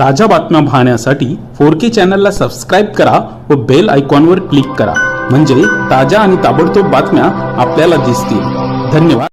ताज्या बातम्या पाहण्यासाठी फोर के चॅनलला सबस्क्राईब करा व बेल आयकॉनवर क्लिक करा. म्हणजे ताज्या आणि ताबडतोब बातम्या आपल्याला दिसतील. धन्यवाद.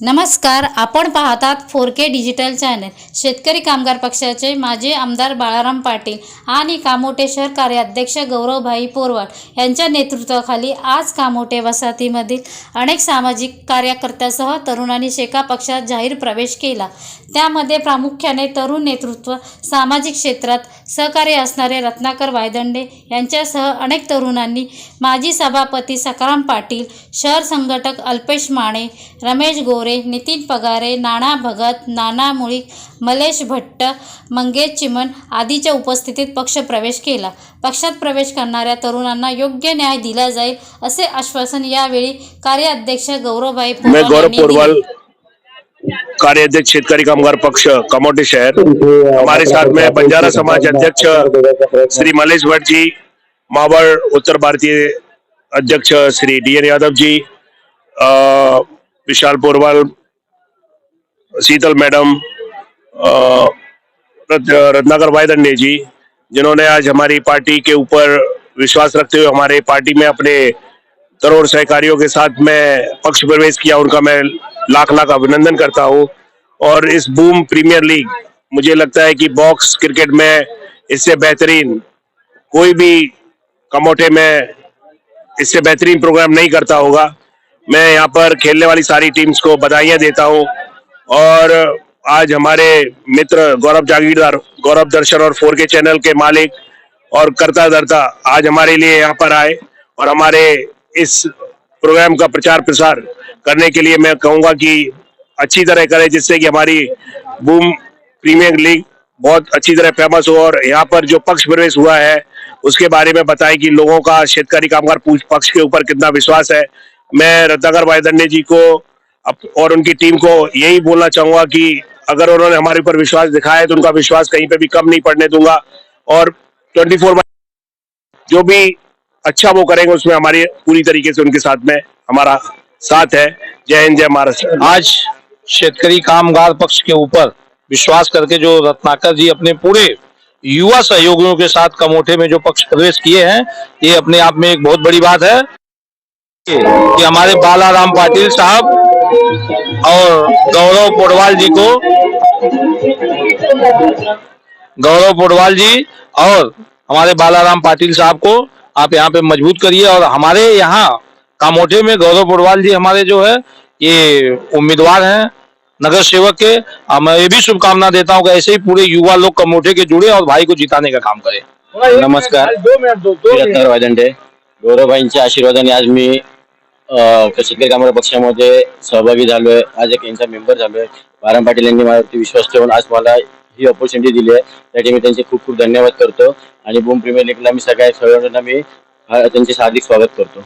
नमस्कार आपण पाहतात फोर के डिजिटल चॅनल. शेतकरी कामगार पक्षाचे माजी आमदार बाळाराम पाटील आणि कामोटे शहर कार्याध्यक्ष गौरवभाई पोरवाड यांच्या नेतृत्वाखाली आज कामोटे वसाहतीमधील अनेक सामाजिक कार्यकर्त्यासह तरुणांनी शेका पक्षात जाहीर प्रवेश केला. त्यामध्ये प्रामुख्याने तरुण नेतृत्व सामाजिक क्षेत्रात सहकार्य असणारे रत्नाकर वायदंडे यांच्यासह अनेक तरुणांनी माजी सभापती सकाराम पाटील शहर संघटक अल्पेश माने रमेश गोरे नितीन पगारे नाना भगत नाना मुळीक मलेश भट्ट मंगेश चिमन आदीच्या उपस्थितीत पक्ष प्रवेश केला पक्षात प्रवेश करणाऱ्या तरुणांना योग्य न्याय दिला जाईल असे आश्वासन यावेळी कार्याध्यक्ष गौरवभाई पोरवाल. कार्याध्यक्ष शेतकारी कामगार पक्ष कमोटी शहर हमारे साथ में बंजारा समाज अध्यक्ष श्री मलेश भट्ट जी मावड़ उत्तर भारतीय अध्यक्ष श्री डी एन यादव जी अ, विशाल पोरवाल शीतल मैडम रत- रत्नाकर वायदंडे जी, जिन्होंने आज हमारी पार्टी के ऊपर विश्वास रखते हुए हमारे पार्टी में अपने करोड़ सहकारियों के साथ मैं पक्ष प्रवेश किया, उनका मैं लाख लाख अभिनंदन करता हूँ। और इस बूम प्रीमियर लीग, मुझे लगता है कि बॉक्स क्रिकेट में इससे बेहतरीन कोई भी कमोठे में इससे बेहतरीन प्रोग्राम नहीं करता होगा। मैं यहाँ पर खेलने वाली सारी टीम्स को बधाइयाँ देता हूँ। और आज हमारे मित्र गौरव जागीरदार, गौरव दर्शन और फोर के चैनल के मालिक और करता धरता आज हमारे लिए यहाँ पर आए और हमारे इस प्रोग्राम का प्रचार प्रसार करने के लिए मैं कहूँगा कि अच्छी तरह करें जिससे कि हमारी बूम प्रीमियर लीग बहुत अच्छी तरह फ़ेमस हो और यहाँ पर जो पक्ष प्रवेश हुआ है, उसके बारे में बताएँ कि लोगों का शेतकारी कामगार पक्ष के ऊपर कितना विश्वास है। मैं रत्नाकर भाईदंडे जी को और उनकी टीम को यही बोलना चाहूँगा कि अगर उन्होंने हमारे ऊपर विश्वास दिखाया तो उनका विश्वास कहीं पे भी कम नहीं पड़ने दूँगा। और ट्वेंटी फोर जो भी अच्छा वो करेंगे, उसमें हमारी पूरी तरीके से उनके साथ में हमारा साथ है। जय हिंद, जय महाराष्ट्र। आज शेतकरी कामगार पक्ष के ऊपर विश्वास करके जो रत्नाकर जी अपने पूरे युवा सहयोगियों के साथ कमोठे में जो पक्ष प्रवेश किए हैं, ये अपने आप में एक बहुत बड़ी बात है। कि हमारे बालाराम पाटिल साहब और गौरव पोडवाल जी को गौरव पोडवाल जी और हमारे बालाराम पाटिल साहब को आप यहाँ पे मज़बूत करिए और हमारे यहाँ कामोठे में गौरव पोडवाल जी हमारे जो है ये उम्मीदवार हैं नगर सेवक के। और मैं ये भी शुभकामना देता हूँ कि ऐसे ही पूरे युवा लोग कमोठे के जुड़े और भाई को जिताने का काम करें। नमस्कार। मी रत्नाकर वायदंडे गौरवभाईंच्या आशीर्वादाने आज मी शेतकरी कामगार पक्षामध्ये सहभागी झालोय. आज एक यांचा मेंबर झालोय. बाराम पाटील यांनी माझ्यावरती विश्वास ठेवून आज मला ही ऑपॉर्च्युनिटी दिली आहे. त्यासाठी मी त्यांचे खूप खूप धन्यवाद करतो. आणि बूम प्रीमियर लीगला मी सगळ्या सगळ्यांना मी त्यांचे हार्दिक स्वागत करतो.